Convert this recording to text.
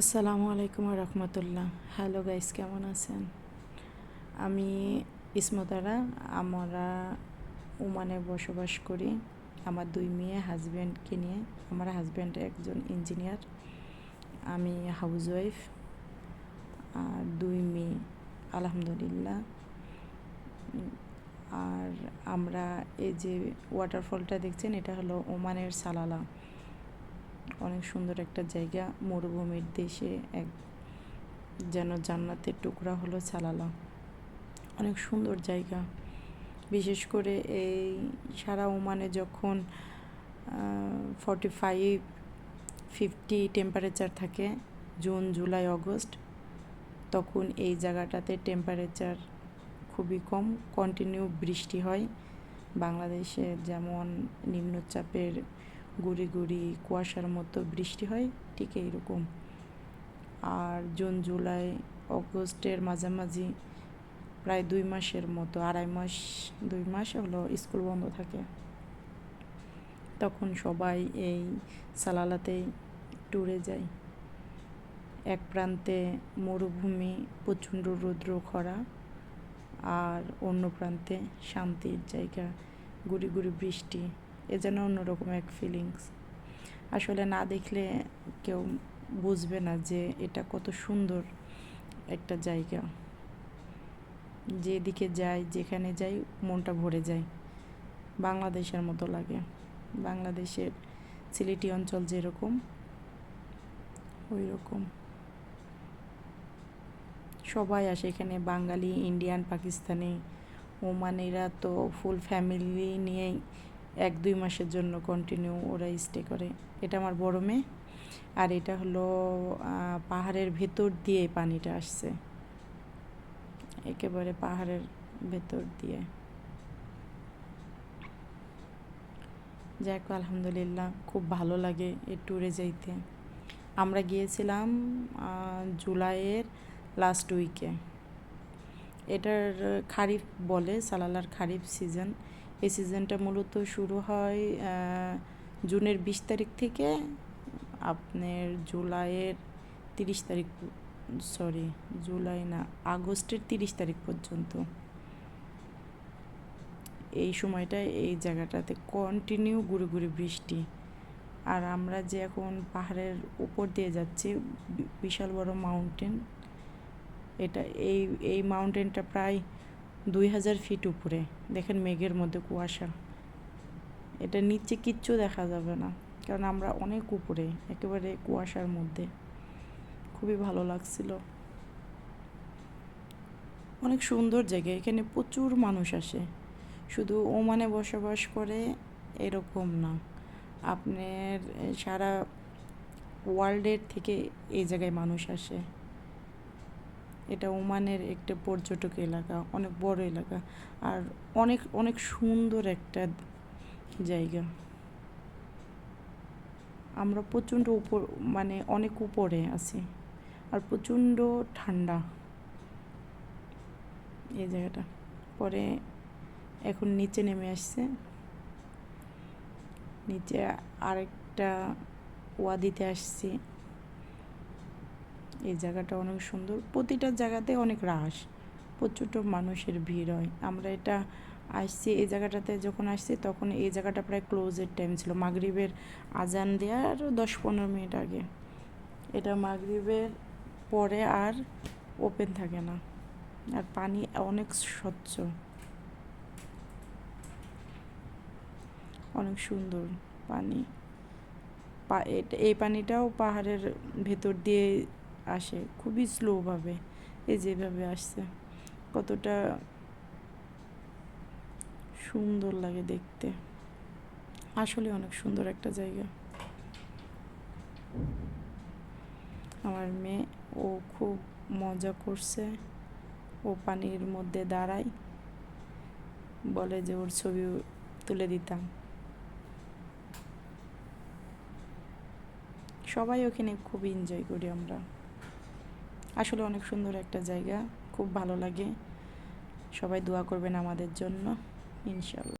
আসসালামু আলাইকুম রহমতুল্লাহ। Hello guys কেমন আছেন? আমি ইসমতারা, আমরা ওমানে বসবাস করি। আমার দুই মেয়ে হাজব্যান্ডকে নিয়ে। আমার হাজব্যান্ড একজন ইঞ্জিনিয়ার আমি হাউস ওয়াইফ আর দুই মেয়ে, আলহামদুলিল্লাহ। আর আমরা এই যে ওয়াটারফলটা দেখছেন, এটা হলো ওমানের সালালা। অনেক সুন্দর একটা জায়গা। মরুভূমির দেশে এক যেন জান্নাতের টুকরা হলো সালালা অনেক সুন্দর জায়গা। বিশেষ করে এই সারা ওমানে যখন ফর্টি ফাইভ ফিফটি টেম্পারেচার থাকে, জুন, জুলাই, অগস্ট, তখন এই জায়গাটাতে টেম্পারেচার খুবই কম। কন্টিনিউ বৃষ্টি হয়। বাংলাদেশে যেমন নিম্নচাপের গুড়ি গুড়ি কুয়াশার মতো বৃষ্টি হয়, ঠিক এইরকম। আর জুন, জুলাই, অগস্টের মাঝামাঝি প্রায় দুই মাসের মতো, আড়াই মাস, দুই মাস হলো স্কুল বন্ধ থাকে। তখন সবাই এই সালালাতেই ট্যুরে যায়। এক প্রান্তে মরুভূমি, প্রচণ্ড রৌদ্র, খরা, আর অন্য প্রান্তে শান্তির জায়গা, গুড়ি গুড়ি বৃষ্টি। এ যেন অন্যরকম এক ফিলিংস আসলে না দেখলে কেউ বুঝবে না যে এটা কত সুন্দর একটা জায়গা। যেদিকে যাই, যেখানে যাই, মনটা ভরে যায়। বাংলাদেশের মতো লাগে। বাংলাদেশের সিলেটি অঞ্চল যেরকম ওই রকম সবাই আসে এখানে, বাঙালি, ইন্ডিয়ান, পাকিস্তানি। ওমানিরা তো ফুল ফ্যামিলি নিয়েই এক, দুই মাসের জন্য কন্টিনিউ ওরা স্টে করে। এটা আমার বড় মেয়ে। আর এটা হলো পাহাড়ের ভেতর দিয়ে পানিটা আসছে। একেবারে পাহাড়ের ভেতর দিয়ে। যাক, আলহামদুলিল্লাহ, খুব ভালো লাগে এই ট্যুরে যাইতে। আমরা গিয়েছিলাম জুলাইয়ের লাস্ট উইকে এটার খারিফ বলে, সালালার খারিফ সিজন এই সিজনটা মূলত শুরু হয় জুনের বিশ তারিখ থেকে আপনার জুলাইয়ের তিরিশ তারিখ সরি জুলাই না, আগস্টের তিরিশ তারিখ পর্যন্ত। এই সময়টায় এই জায়গাটাতে কন্টিনিউ গুড়ি গুড়ি বৃষ্টি। আর আমরা যে এখন পাহাড়ের উপর দিয়ে যাচ্ছি বিশাল বড় মাউন্টেন এটা এই এই মাউন্টেনটা প্রায় দুই হাজার ফিট উপরে। দেখেন মেঘের মধ্যে কুয়াশা। এটা নিচে কিচ্ছু দেখা যাবে না, কারণ আমরা অনেক উপরে, একেবারে কুয়াশার মধ্যে। খুবই ভালো লাগছিল। অনেক সুন্দর জায়গা, এখানে প্রচুর মানুষ আসে। শুধু ওমানে বসবাস করে এরকম না। আপনার সারা ওয়ার্ল্ডের থেকে এই জায়গায় মানুষ আসে। এটা ওমানের একটা পর্যটক এলাকা, অনেক বড় এলাকা। আর অনেক অনেক সুন্দর একটা জায়গা। আমরা প্রচণ্ড উপর মানে অনেক উপরে আছি। আর প্রচণ্ড ঠান্ডা এই জায়গাটা। পরে এখন নিচে নেমে আসছে। নিচে আরেকটা ওয়াদিতে আসছি। এই জায়গাটা অনেক সুন্দর। প্রতিটা জায়গাতে অনেক রাস প্রচুর মানুষের ভিড় হয়। আমরা এটা আসছি, এই জায়গাটাতে যখন আসছি তখন এই জায়গাটা প্রায় ক্লোজের টাইম ছিল। মাগরিবের আজান দেওয়ার দশ পনেরো মিনিট আগে। এটা মাগরিবের পরে আর ওপেন থাকে না। আর পানি অনেক স্বচ্ছ। অনেক সুন্দর পানি। এই পানিটাও পাহাড়ের ভেতর দিয়ে আসে, খুবই স্লোভাবে এই যেভাবে আসছে। কতটা সুন্দর লাগে দেখতে। আসলে অনেক সুন্দর একটা জায়গা। আমার মেয়ে, ও খুব মজা করছে। ও পানির মধ্যে দাঁড়ায়। বলে যে ওর ছবি তুলে দিতাম। সবাই ওখানে খুব এনজয় করি আমরা। আসলে অনেক সুন্দর একটা জায়গা খুব ভালো লাগে। সবাই দোয়া করবেন আমাদের জন্য ইনশাল্লাহ।